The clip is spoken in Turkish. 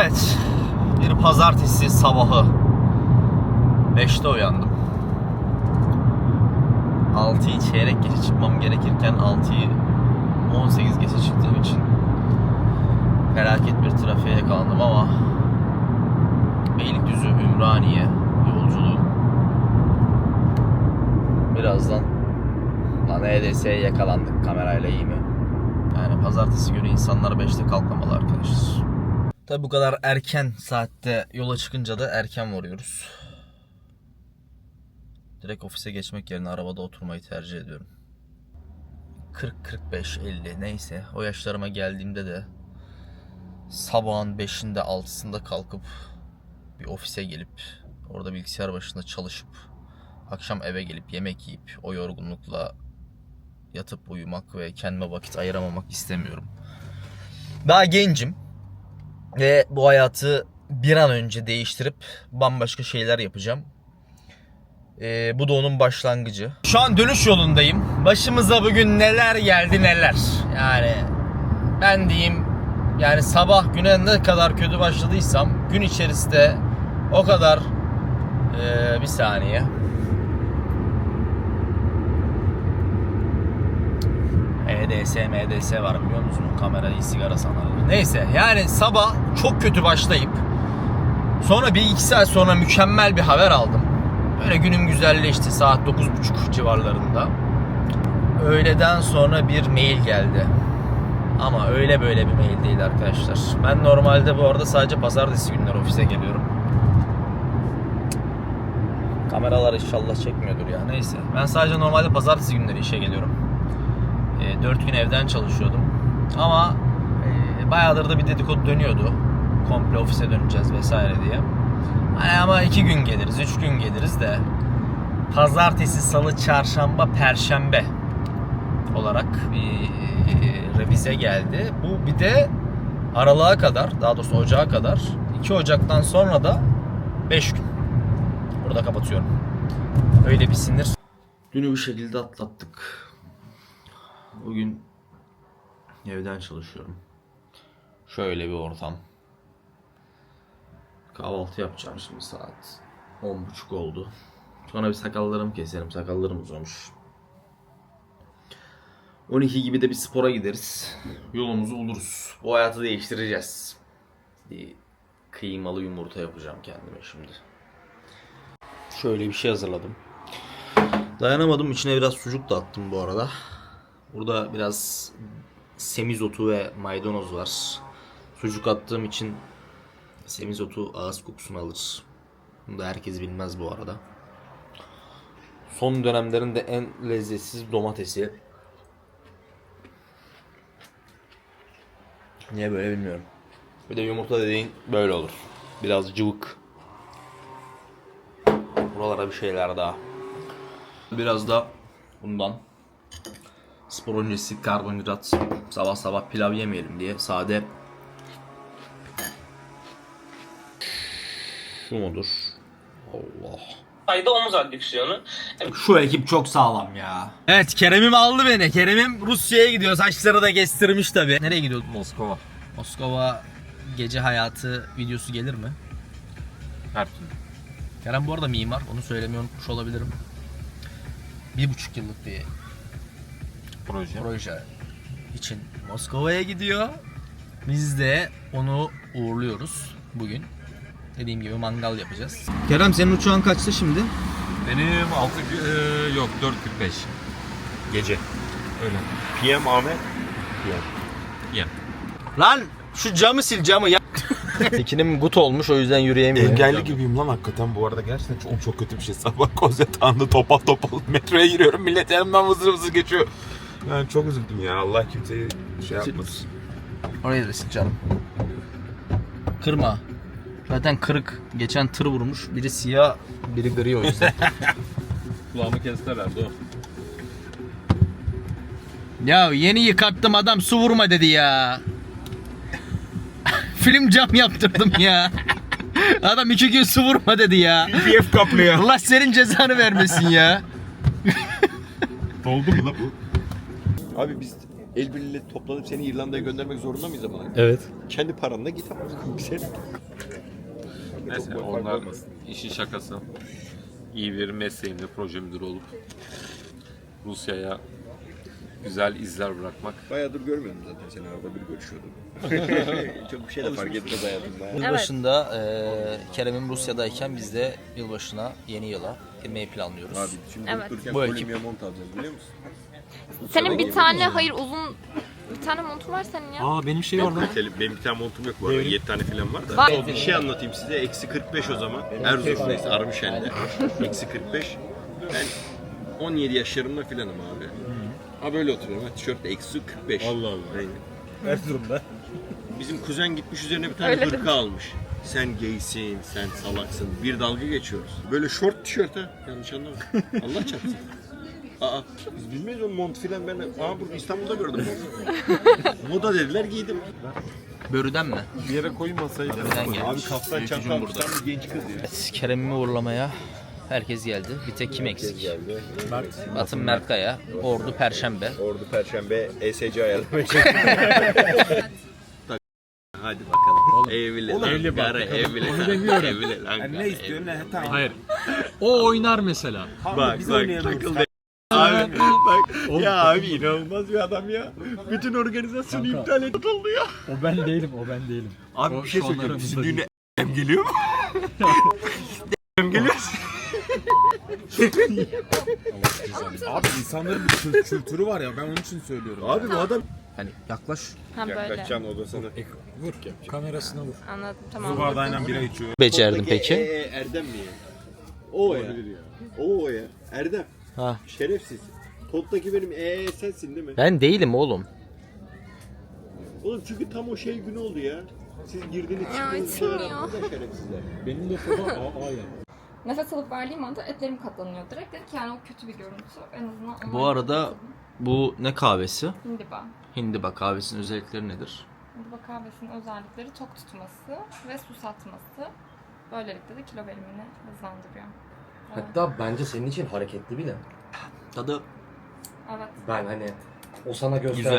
Evet. Bir pazartesi sabahı. 5'te uyandım. 6'yı çeyrek geçe çıkmam gerekirken 6'yı 18 geçe çıktığım için felaket bir trafiğe yakalandım ama Beylikdüzü Ümraniye yolculuğum birazdan lan EDS'ye yakalandık kamerayla iyi mi? Yani pazartesi günü insanlar 5'te kalkmamalı arkadaşlar. Tabi bu kadar erken saatte yola çıkınca da erken varıyoruz. Direkt ofise geçmek yerine arabada oturmayı tercih ediyorum. 40, 45, 50 neyse o yaşlarıma geldiğimde de sabahın 5'inde 6'sında kalkıp bir ofise gelip orada bilgisayar başında çalışıp akşam eve gelip yemek yiyip o yorgunlukla yatıp uyumak ve kendime vakit ayıramamak istemiyorum. Daha gencim ve bu hayatı bir an önce değiştirip bambaşka şeyler yapacağım. Ee, bu da onun başlangıcı. Şu an dönüş yolundayım. Başımıza bugün neler geldi neler. Yani ben diyeyim yani sabah güne ne kadar kötü başladıysam gün içerisinde o kadar ee, bir saniye. EDS, MDS var biliyor musun? Kamerayı sigara sanarlar. Neyse yani sabah çok kötü başlayıp sonra bir iki saat sonra mükemmel bir haber aldım. Böyle günüm güzelleşti saat 9.30 civarlarında. Öğleden sonra bir mail geldi. Ama öyle böyle bir mail değil arkadaşlar. Ben normalde bu arada sadece pazartesi günleri ofise geliyorum. Kameralar inşallah çekmiyordur ya. Neyse. Ben sadece normalde pazartesi günleri işe geliyorum. 4 gün evden çalışıyordum. Ama e, bayağıdır da bir dedikodu dönüyordu. Komple ofise döneceğiz vesaire diye. Hani ama 2 gün geliriz, 3 gün geliriz de pazartesi, salı, çarşamba, perşembe olarak bir e, revize geldi. Bu bir de aralığa kadar, daha doğrusu ocağa kadar 2 Ocak'tan sonra da 5 gün. Burada kapatıyorum. Öyle bir sinir. Dünü bir şekilde atlattık. Bugün evden çalışıyorum. Şöyle bir ortam. Kahvaltı yapacağım şimdi saat 10.30 oldu. Sonra bir sakallarımı keserim. Sakallarım uzamış. 12 gibi de bir spora gideriz. Yolumuzu buluruz. Bu hayatı değiştireceğiz. Bir kıymalı yumurta yapacağım kendime şimdi. Şöyle bir şey hazırladım. Dayanamadım. içine biraz sucuk da attım bu arada. Burada biraz semizotu ve maydanoz var. Sucuk attığım için semizotu ağız kokusunu alır. Bunu da herkes bilmez bu arada. Son dönemlerin de en lezzetsiz domatesi. Niye böyle bilmiyorum. Bir de yumurta dediğin böyle olur. Biraz cıvık. Buralara bir şeyler daha. Biraz da bundan spor öncesi karbonhidrat sabah sabah pilav yemeyelim diye sade şu mudur? Allah. sayıda omuz adüksiyonu. Şu ekip çok sağlam ya. Evet Kerem'im aldı beni. Kerem'im Rusya'ya gidiyor. Saçları da kestirmiş tabi. Nereye gidiyordu? Moskova. Moskova gece hayatı videosu gelir mi? Her türlü. Kerem bu arada mimar. Onu söylemeyi unutmuş olabilirim. Bir buçuk yıllık bir Proje. proje için Moskova'ya gidiyor. Biz de onu uğurluyoruz bugün. Dediğim gibi mangal yapacağız. Kerem senin uçağın kaçtı şimdi? Benim 6 e, yok 4.45. Gece. Öyle. PM Ahmet. PM. PM. Lan şu camı sil camı ya. Tekin'im gut olmuş o yüzden yürüyemiyor. Engelli gibiyim lan hakikaten bu arada gerçekten çok, çok kötü bir şey. Sabah kozetanda topal topal metroya giriyorum millet yanımdan vızır vızır geçiyor. Yani çok üzüldüm ya Allah kimseyi şey yapmasın. Oraya da sil canım. Kırma. Zaten kırık. Geçen tır vurmuş. Biri siyah, biri gri o yüzden. Kulağımı kesti herhalde o. ya yeni yıkattım adam su vurma dedi ya. Film cam yaptırdım ya. Adam iki gün su vurma dedi ya. PPF kaplıyor. Allah senin cezanı vermesin ya. Doldu mu lan bu? Abi biz El birliğiyle toplanıp seni İrlanda'ya göndermek zorunda mıyız ama? Evet. Kendi paranla git ama sen. Neyse onlar işin şakası. İyi bir mesleğimde proje müdürü olup Rusya'ya güzel izler bırakmak. Bayağıdır görmüyorum zaten seni arada bir görüşüyordum. Çok bir şey de fark etmez hayatımda. Yılbaşında eee Kerem'im Rusya'dayken biz de yılbaşına yeni yıla girmeyi planlıyoruz. Abi şimdi Evet. dururken Bu Bu ekip. mont alacağız biliyor musun? Senin bir tane hayır uzun bir tane montun var senin ya. Aa benim şey var lan. Benim bir tane montum yok bu arada. 7 tane falan var da. Var. Bir şey anlatayım size. Eksi 45 o zaman. Erzurum'dayız. Armışen'de. Eksi 45. Ben 17 yaşlarımda filanım abi. Ha böyle oturuyorum. Ha, tişörtte eksi 45. Allah Allah. Aynen. Erzurum'da. Bizim kuzen gitmiş üzerine bir tane Öyle hırka almış. Sen gaysin, sen salaksın. Bir dalga geçiyoruz. Böyle short tişört ha. Yanlış anlama. Allah çarpsın. Aa, biz bilmeyiz o mont filan ben. Aa burada İstanbul'da gördüm. Moda dediler giydim. Börüden mi? Bir yere koyun masayı. Börüden gelmiş. Abi kaftan çantam burada. bir genç kız ya. Evet, Kerem'imi uğurlamaya herkes geldi. Bir tek kim eksik? Batın Mertkaya, Ordu Perşembe. Ordu Perşembe ESC ayarlamaya Hadi bakalım. Evli lan. Evli bak, Gara evli Onu demiyorum. Evli lan. ne istiyorsun ne? Tamam. Hayır. O oynar mesela. Bak biz bak oynayalım. Abi bak ya abi inanılmaz bir adam ya. Bütün organizasyonu Kanka. iptal edildi ya. O ben değilim, o ben değilim. Abi O bir şey şu söyleyeceğim. Sizin değil. düğüne em geliyor mu? em geliyor. Abi insanların bir kül- kültürü var ya ben onun için söylüyorum. Abi bu adam Hani yaklaş. Ha böyle. Odasına. Vur. Kamerasına vur. Anladım Bu tamam. bardağıyla bira içiyor. Becerdin peki? E, e, Erdem mi ya? O ya. O ya. Erdem. Ha. Şerefsiz. Todd'daki benim ee sensin değil mi? Ben değilim oğlum. Oğlum çünkü tam o şey günü oldu ya. Siz girdiniz çıktınız. ya. ya şerefsizler. Benim de foto AA ya. Nefes alıp verdiğim anda etlerim katlanıyor direkt. Dedik ki yani o kötü bir görüntü. En azından Bu arada bu ne kahvesi? Hindiba. Hindiba kahvesinin özellikleri nedir? Hindiba kahvesinin özellikleri tok tutması ve susatması. Böylelikle de kilo verimini hızlandırıyor. Evet. Hatta bence senin için hareketli bile. Tadı evet. Ben hani o sana gösterdiğim